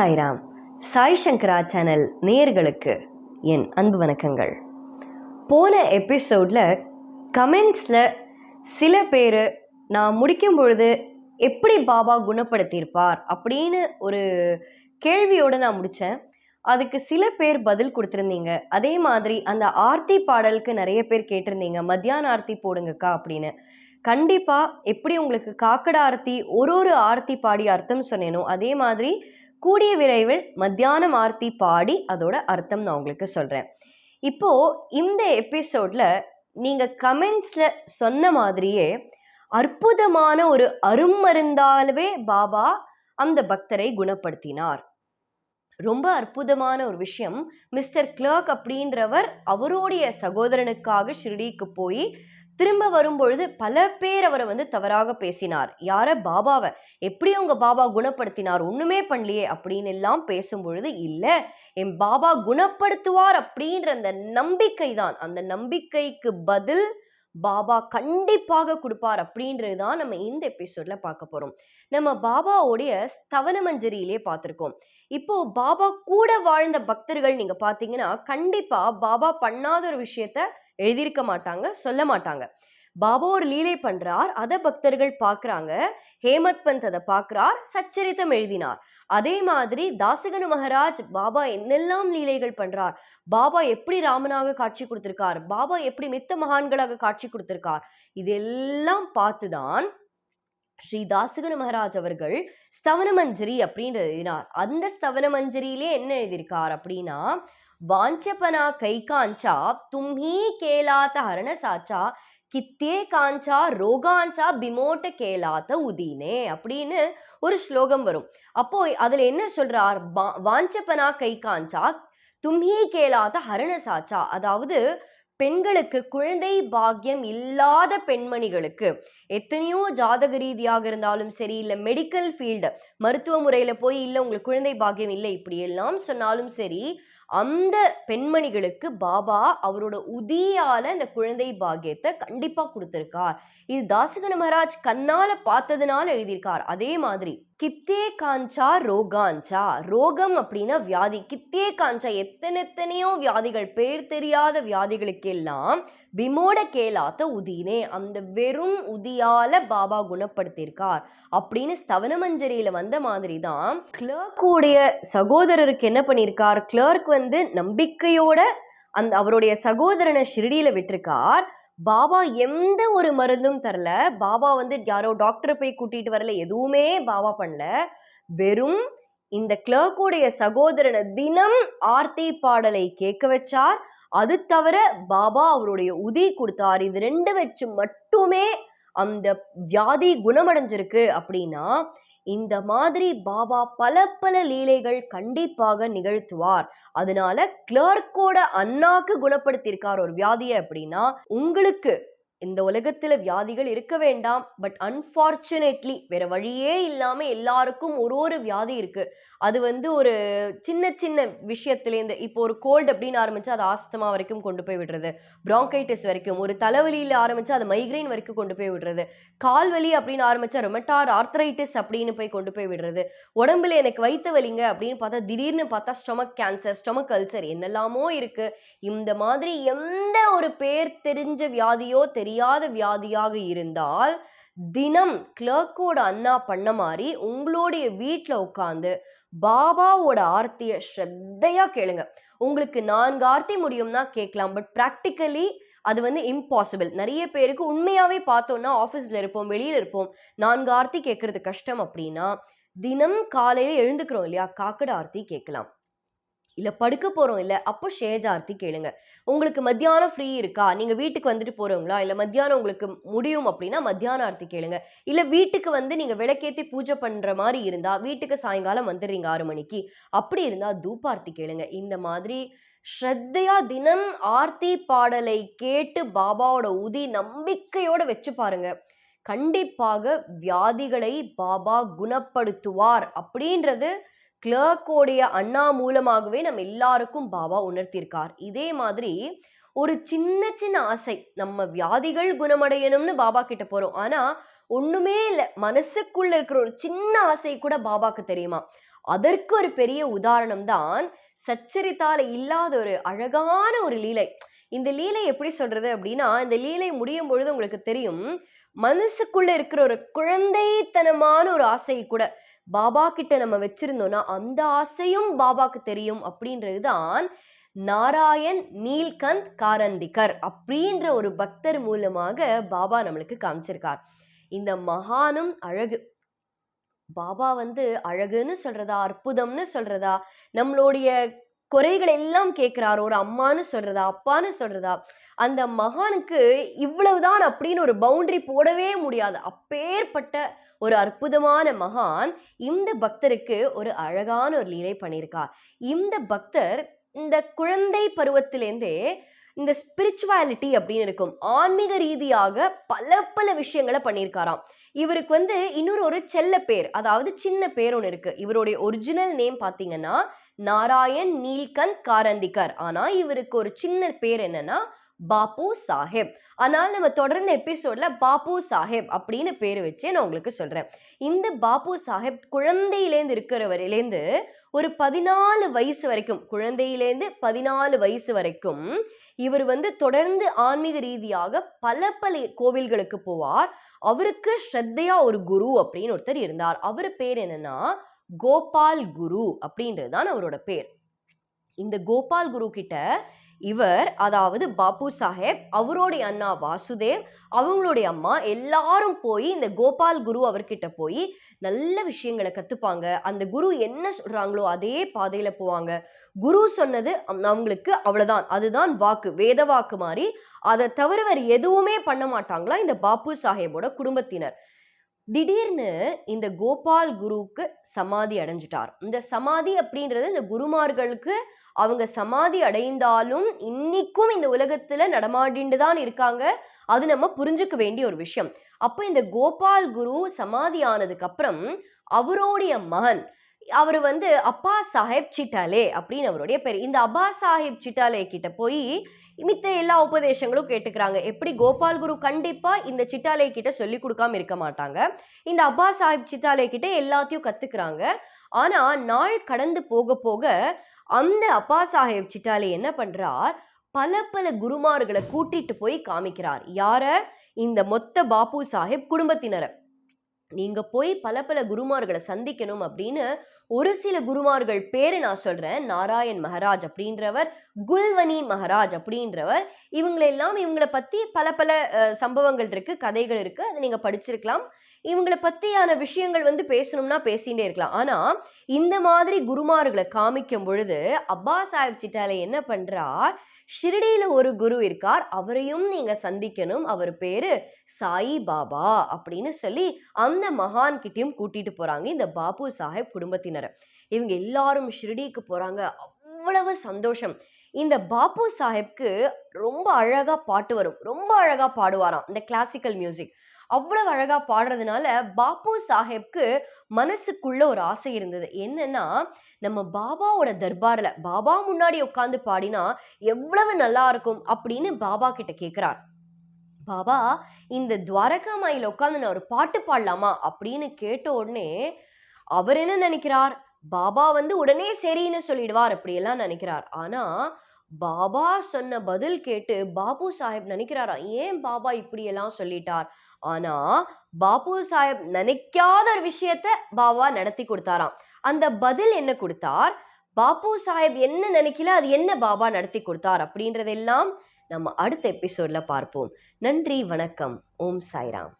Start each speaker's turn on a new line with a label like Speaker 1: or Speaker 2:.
Speaker 1: சாய்ராம். சாய் சங்கரா channel நேர்களுக்கு என் அன்பு வணக்கங்கள். போன எபிசோடில் கமெண்ட்ஸில் சில பேர் நான் முடிக்கும் பொழுது எப்படி பாபா குணப்படுத்தியிருப்பார்? அப்படின்னு ஒரு கேள்வியோடு நான் முடித்தேன் அதுக்கு சில பேர் பதில் கொடுத்துருந்தீங்க. அதே மாதிரி அந்த ஆர்த்தி பாடலுக்கு நிறைய பேர் கேட்டிருந்தீங்க. மத்தியான ஆர்த்தி போடுங்கக்கா அப்படின்னு. கண்டிப்பாக எப்படி உங்களுக்கு காக்கட ஆர்த்தி ஒரு ஒரு ஆர்த்தி பாடி அர்த்தம் சொன்னேனோ அதே மாதிரி கூடிய விரைவில் மத்தியானம் ஆர்த்தி பாடி அதோட அர்த்தம் நான் உங்களுக்கு சொல்கிறேன் இப்போது இந்த எபிசோடில் நீங்கள் கமெண்ட்ஸில் சொன்ன மாதிரியே அற்புதமான ஒரு அருமருந்தாலவே பாபா அந்த பக்தரை குணப்படுத்தினார். ரொம்ப அற்புதமான ஒரு விஷயம். மிஸ்டர் கிளர்க் அப்படின்றவர் அவருடைய சகோதரனுக்காக ஷிரடிக்கு போய் திரும்ப வரும்பொழுது பல பேர் அவரை வந்து தவறாக பேசினார். யார பாபாவை எப்படி உங்க பாபா குணப்படுத்தினார்? ஒண்ணுமே பண்ணலையே அப்படின்னு எல்லாம் பேசும்பொழுது இல்லை என் பாபா குணப்படுத்துவார் அப்படின்ற அந்த நம்பிக்கை தான். அந்த நம்பிக்கைக்கு பதில் பாபா கண்டிப்பாக கொடுப்பார் அப்படின்றது தான் நம்ம இந்த எபிசோட்ல பார்க்க போறோம். நம்ம பாபாவுடைய ஸ்தவன மஞ்சரியிலே பார்த்துருக்கோம். இப்போ பாபா கூட வாழ்ந்த பக்தர்கள் நீங்க பாத்தீங்கன்னா கண்டிப்பா பாபா பண்ணாத ஒரு விஷயத்த எழுதியிருக்க மாட்டாங்க சொல்ல மாட்டாங்க. பாபா ஒரு லீலை பண்றார் அதை பக்தர்கள் பார்க்குறாங்க ஹேமத் பந்த் அதை பார்க்குறார் சச்சரித்தம் எழுதினார். அதே மாதிரி தாசகனு மகாராஜ் பாபா என்னெல்லாம் லீலைகள் பண்றார் பாபா எப்படி ராமனாக காட்சி கொடுத்திருக்கார் பாபா எப்படி மித்த மகான்களாக காட்சி கொடுத்திருக்கார் இதெல்லாம் பார்த்துதான் ஸ்ரீ தாசகனு மகாராஜ் அவர்கள் ஸ்தவன மஞ்சரி அப்படின்னு எழுதினார். அந்த ஸ்தவன மஞ்சரியிலே என்ன எழுதியிருக்கார் அப்படின்னா வாஞ்சபனா கை காஞ்சா தும்ஹி கேலாத்த ஹரண சாச்சா கித்தே காஞ்சா ரோகாஞ்சா பிமோட்ட கேலாத்த உதீனே அப்படின்னு ஒரு ஸ்லோகம் வரும். அப்போ அதுல என்ன சொல்றார்? வா- வாஞ்சபனா கை காஞ்சா தும்ஹி கேலாத ஹரணசாச்சா அதாவது பெண்களுக்கு குழந்தை பாக்கியம் இல்லாத பெண்மணிகளுக்கு. எத்தனையோ ஜாதக ரீதியாக இருந்தாலும் சரி இல்லை மெடிக்கல் ஃபீல்டு மருத்துவ முறையில் போய் இல்லை உங்களுக்கு குழந்தை பாக்கியம் இல்லை இப்படி எல்லாம் சொன்னாலும் சரி அந்த பெண்மணிகளுக்கு பாபா அவரோட உதியால இந்த குழந்தை பாக்கியத்தை கண்டிப்பா கொடுத்திருக்கார். இது தாசகன மகாராஜ் கண்ணால பார்த்ததுனால எழுதியிருக்கார். அதே மாதிரி கித்தே காஞ்சா ரோகாஞ்சா ரோகம் அப்படின்னா வியாதி. கித்தே காஞ்சா எத்தனை எத்தனையோ வியாதிகள் பேர் தெரியாத வியாதிகளுக்கெல்லாம் பிமோட கேலாத்த உதினே அந்த வெறும் உதியால பாபா குணப்படுத்தியிருக்கார் அப்படின்னு ஸ்தவனமஞ்சரியில வந்த மாதிரி தான் கிளர்க்குடைய சகோதரருக்கு என்ன பண்ணியிருக்கார்? கிளர்க் வந்து நம்பிக்கையோட அந்த அவருடைய சகோதரனை ஷிரடியில விட்டிருக்கார். பாபா எந்த ஒரு மருந்தும் தரல. பாபா வந்து யாரோ டாக்டரை போய் கூட்டிட்டு வரல. எதுவுமே பாபா பண்ணல. வெறும் இந்த கிளர்க்குடைய சகோதரனை தினம் ஆர்த்தி பாடலை கேட்க வச்சார். அது தவிர பாபா அவருடைய உதி கொடுத்தார். இது ரெண்டு வச்சு மட்டுமே அந்த வியாதி குணமடைஞ்சிருக்கு அப்படின்னா இந்த மாதிரி பாபா பல பல லீலைகள் கண்டிப்பாக நிகழ்த்துவார். அதனால கிளர்க்கோட அண்ணாக்கு குணப்படுத்தியிருக்கார் ஒரு வியாதியை அப்படின்னா உங்களுக்கு இந்த உலகத்துல வியாதிகள் இருக்க வேண்டாம். பட் அன்பார்ச்சுனேட்லி வேற வழியே இல்லாம எல்லாருக்கும் ஒரு ஒரு வியாதி இருக்கு. அது வந்து ஒரு சின்ன சின்ன விஷயத்துலேருந்து இப்போ ஒரு கோல்டு அப்படின்னு ஆரம்பிச்சு அது ஆஸ்தமா வரைக்கும் கொண்டு போய் விடுறது. ப்ராங்கைட்டிஸ் வரைக்கும் ஒரு தலைவலியில் ஆரம்பிச்சு அது மைக்ரைன் வரைக்கும் கொண்டு போய் விடுறது. கால் வலி அப்படின்னு ஆரம்பிச்சா ரொமட்டார் ஆர்த்ரைட்டிஸ் அப்படின்னு போய் கொண்டு போய் விடுறது. உடம்புல எனக்கு வைத்த வலிங்க அப்படின்னு பார்த்தா திடீர்னு பார்த்தா ஸ்டொமக் கேன்சர் ஸ்டொமக் அல்சர் என்னெல்லாமோ இருக்கு. இந்த மாதிரி எந்த ஒரு பேர் தெரிஞ்ச வியாதியோ தெரியாத வியாதியாக இருந்தால் தினம் கிளர்க்கோட அண்ணா பண்ண மாதிரி உங்களுடைய வீட்டில் உட்காந்து பாபாவோட ஆர்த்தியை ஸ்ரத்தையாக கேளுங்க. உங்களுக்கு நான்கு ஆர்த்தி முடியும்னா கேட்கலாம். பட் ப்ராக்டிக்கலி அது வந்து இம்பாசிபிள் நிறைய பேருக்கு உண்மையாகவே பார்த்தோம்னா ஆஃபீஸில் இருப்போம் வெளியில் இருப்போம். நான்கு ஆர்த்தி கேட்குறது கஷ்டம் அப்படின்னா தினம் காலையில் எழுந்துக்கிறோம் இல்லையா? காக்கட ஆர்த்தி கேட்கலாம். இல்லை படுக்க போகிறோம் இல்லை அப்போ ஷேஜ் ஆர்த்தி கேளுங்க. உங்களுக்கு மத்தியானம் ஃப்ரீ இருக்கா? நீங்கள் வீட்டுக்கு வந்துட்டு போகிறவங்களா இல்லை மத்தியானம் உங்களுக்கு முடியும் அப்படின்னா மத்தியான ஆர்த்தி கேளுங்க. இல்லை வீட்டுக்கு வந்து நீங்கள் விளக்கேற்றி பூஜை பண்ணுற மாதிரி இருந்தால் வீட்டுக்கு சாயங்காலம் வந்துடுறீங்க ஆறு மணிக்கு. அப்படி இருந்தால் தூப்பார்த்தி கேளுங்க. இந்த மாதிரி ஸ்ரத்தையா தினம் ஆர்த்தி பாடலை கேட்டு பாபாவோட உதி நம்பிக்கையோட வச்சு பாருங்க. கண்டிப்பாக வியாதிகளை பாபா குணப்படுத்துவார் அப்படின்றது கிளர்க்கோடைய அண்ணா மூலமாகவே நம்ம எல்லாருக்கும் பாபா உணர்த்தியிருக்கார் இதே மாதிரி ஒரு சின்ன சின்ன ஆசை நம்ம வியாதிகள் குணமடையணும்னு பாபா கிட்ட போறோம். ஆனா ஒண்ணுமே இல்லை. மனசுக்குள்ள இருக்கிற ஒரு சின்ன ஆசை கூட பாபாக்கு தெரியுமா? அதற்கு ஒரு பெரிய உதாரணம் தான் சச்சரித்தால இல்லாத ஒரு அழகான ஒரு லீலை. இந்த லீலை எப்படி சொல்றது அப்படின்னா இந்த லீலை முடியும் பொழுது உங்களுக்கு தெரியும் மனசுக்குள்ள இருக்கிற ஒரு குழந்தைத்தனமான ஒரு ஆசை கூட. பாபா கிட்ட நம்ம வச்சிருந்தோம்னா அந்த ஆசையும் பாபாக்கு தெரியும் அப்படின்றது தான் நாராயண் நீல்கந்த் காரந்திகர் அப்படின்ற ஒரு பக்தர் மூலமாக பாபா நம்மளுக்கு காமிச்சிருக்கார். இந்த மகானும் அழகு. பாபா வந்து அழகுன்னு சொல்றதா அற்புதம்னு சொல்றதா நம்மளுடைய குறைகள் எல்லாம் கேட்கிறார். ஒரு அம்மான்னு சொல்றதா அப்பான்னு சொல்றதா அந்த மகானுக்கு இவ்வளவுதான் அப்படின்னு ஒரு பவுண்டரி போடவே முடியாது. அப்பேற்பட்ட ஒரு அற்புதமான மகான் இந்த பக்தருக்கு ஒரு அழகான ஒரு லீலை பண்ணியிருக்கார். இந்த பக்தர் இந்த குழந்தை பருவத்திலேருந்தே இந்த ஸ்பிரிச்சுவாலிட்டி அப்படின்னு இருக்கும். ஆன்மீக ரீதியாக பல பல விஷயங்களை பண்ணியிருக்காராம். இவருக்கு வந்து இன்னொரு ஒரு செல்ல பேர் அதாவது சின்ன பேர் ஒன்று இருக்கு. இவருடைய ஒரிஜினல் நேம் பார்த்தீங்கன்னா நாராயண் நீல்கந்த் காரந்திகர். ஆனால் இவருக்கு ஒரு சின்ன பேர் என்னன்னா பாபு சாஹேப். ஆனால் நம்ம தொடர்ந்த எபிசோட்ல பாபு சாஹேப் அப்படின்னு பேர் வச்சு நான் உங்களுக்கு சொல்றேன். இந்த பாபு சாஹேப் குழந்தையிலேருந்து இருக்கிறவரிலேருந்து ஒரு பதினாலு வயசு வரைக்கும் குழந்தையிலேருந்து பதினாலு வயசு வரைக்கும் இவர் வந்து தொடர்ந்து ஆன்மீக ரீதியாக பல பல கோவில்களுக்கு போவார். அவருக்கு ஸ்ரத்தையா ஒரு குரு அப்படின்னு ஒருத்தர் இருந்தார். அவர் பேர் என்னன்னா கோபால் குரு அப்படின்றது தான் அவரோட பேர். இந்த கோபால் குரு கிட்ட இவர் அதாவது பாபு சாஹேப் அவருடைய அண்ணா வாசுதேவ் அவங்களுடைய அம்மா எல்லாரும் போய் இந்த கோபால் குரு அவர்கிட்ட போய் நல்ல விஷயங்களை கத்துப்பாங்க. அந்த குரு என்ன சொல்றாங்களோ அதே பாதையில போவாங்க. குரு சொன்னது அவங்களுக்கு அவ்வளவுதான். அதுதான் வாக்கு வேத வாக்கு மாதிரி அதை தவிர வேறு எதுவுமே பண்ண மாட்டாங்களா இந்த பாபு சாஹேபோட குடும்பத்தினர். திடீர்னு இந்த கோபால் குருவுக்கு சமாதி அடைஞ்சிட்டார். இந்த சமாதி அப்படின்றது இந்த குருமார்களுக்கு அவங்க சமாதி அடைந்தாலும் இன்னைக்கும் இந்த உலகத்துல நடமாடிண்டு தான் இருக்காங்க. அது நம்ம புரிஞ்சுக்க வேண்டிய ஒரு விஷயம். அப்போ இந்த கோபால் குரு சமாதி ஆனதுக்கு அப்புறம் அவருடைய மகன் அவர் வந்து அப்பா சாஹேப் சிட்டாலே அப்படின்னு அவருடைய பேர். இந்த அப்பா சாஹேப் சிட்டாலே கிட்ட போய் மித்த எல்லா உபதேசங்களும் கேட்டுக்கிறாங்க. எப்படி கோபால் குரு கண்டிப்பா இந்த சிட்டாலே கிட்ட சொல்லி கொடுக்காம இருக்க மாட்டாங்க. இந்த அப்பா சாஹிப் சிட்டாலே கிட்ட எல்லாத்தையும் கத்துக்கிறாங்க. ஆனா நாள் கடந்து போக போக அந்த அப்பா சாஹேப் சிட்டாலே என்ன பண்ணுறார் பல பல குருமார்களை கூட்டிட்டு போய் காமிக்கிறார். யார? இந்த மொத்த பாபு சாஹேப் குடும்பத்தினரை. நீங்க போய் பல பல குருமார்களை சந்திக்கணும் அப்படின்னு ஒரு சில குருமார்கள் பேரை நான் சொல்றேன். நாராயண் மகராஜ் அப்படின்றவர் குல்வனி மகராஜ் அப்படின்றவர். இவங்களெல்லாம் இவங்களை பத்தி பல பல சம்பவங்கள் இருக்கு கதைகள் இருக்கு. அதை நீங்க படிச்சிருக்கலாம். இவங்கள பற்றியான விஷயங்கள் வந்து பேசணும்னா பேசிகிட்டே இருக்கலாம். ஆனால் இந்த மாதிரி குருமார்களை காமிக்கும் பொழுது அப்பா சாஹிப் சிட்டாலே என்ன பண்ணுறார் ஷிரடியில் ஒரு குரு இருக்கார். அவரையும் நீங்கள் சந்திக்கணும். அவர் பேர் சாயி பாபா அப்படின்னு சொல்லி அந்த மகான் கிட்டயும் கூட்டிகிட்டு போகிறாங்க இந்த பாபு சாஹேப் குடும்பத்தினரை. இவங்க எல்லாரும் ஷிரடிக்கு போகிறாங்க அவ்வளவு சந்தோஷம். இந்த பாபு சாஹிப்க்கு ரொம்ப அழகாக பாட்டு வரும். ரொம்ப அழகாக பாடுவாராம். இந்த கிளாசிக்கல் மியூசிக் அவ்வளவு அழகா பாடுறதுனால பாபு சாஹேப்க்கு மனசுக்குள்ள ஒரு ஆசை இருந்தது. என்னன்னா நம்ம பாபாவோட தர்பாரில் பாபா முன்னாடி உட்காந்து பாடினா எவ்வளவு நல்லா இருக்கும் அப்படின்னு பாபா கிட்ட கேட்குறார் பாபா இந்த துவாரகா மாயில் உட்காந்து நான் ஒரு பாட்டு பாடலாமா அப்படின்னு கேட்ட உடனே அவர் என்ன நினைக்கிறார்? பாபா வந்து உடனே சரின்னு சொல்லிடுவார் அப்படியெல்லாம் நினைக்கிறார். ஆனால் பாபா சொன்ன பதில் கேட்டு பாபு சாஹேப் நினைக்கிறாரா? ஏன் பாபா இப்படியெல்லாம் சொல்லிட்டார்? ஆனா பாபு சாஹேப் நினைக்காத ஒரு விஷயத்த பாபா நடத்தி கொடுத்தாராம். அந்த பதில் என்ன கொடுத்தார்? பாபு சாஹேப் என்ன நினைக்கல அது என்ன பாபா நடத்தி கொடுத்தார் அப்படின்றதெல்லாம் நம்ம அடுத்த எபிசோட்ல பார்ப்போம். நன்றி வணக்கம். ஓம் சாய்ராம்.